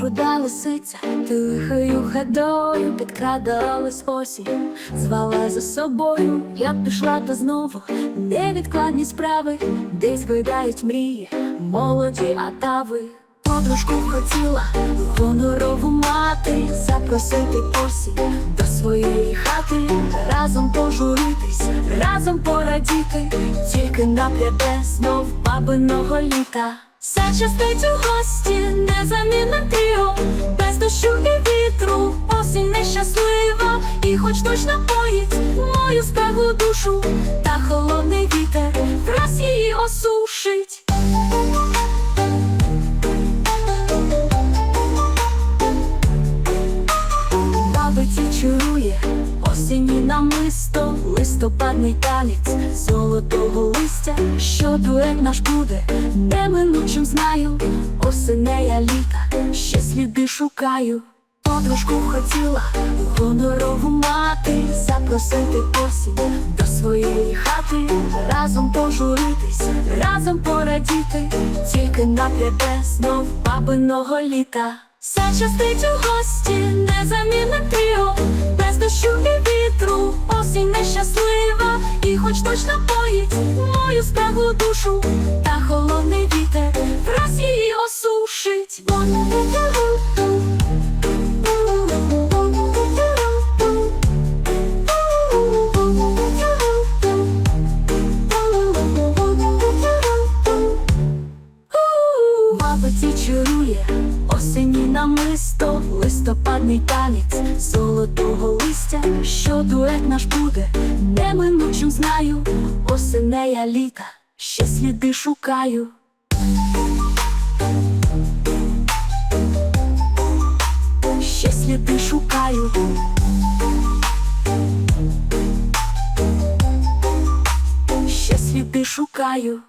руда лисиця, тихою ходою підкрадалась осінь, звала за собою, я пішла та знову. Невідкладні справи, десь видають мрії, молоді атави. Подружку хотіла гонорову мати, запросити осінь до своєї хати, разом пожуритись, разом порадіти, тільки напряде знов бабиного літа. Зачастить у гості незамінне тріо, без дощу і вітру, осінь нещаслива, і хоч дощ напоїть мою спеглу душу, та холодний вітер враз її осушить. Бабиці чує осінні намисто, листопадний танець золотого листя, що наш буде, неминучим знаю, осенея літа, ще сліди шукаю. Подружку хотіла гонорову мати, запросити осінь до своєї хати, разом пожуритись, разом порадіти, тільки напряде знов бабиного літа. Зачастить у гості незамінне тріо, без дощу і вітру, осінь нещаслива, і хоч дощ напоїть мою спеглу душу, та холодний вітер враз її осушить. Бабиці чарує осінній намисто, листопадний танець золотого листя, що дует наш буде, знаю, осенея літа, ще сліди шукаю. Ще сліди шукаю. Ще сліди шукаю.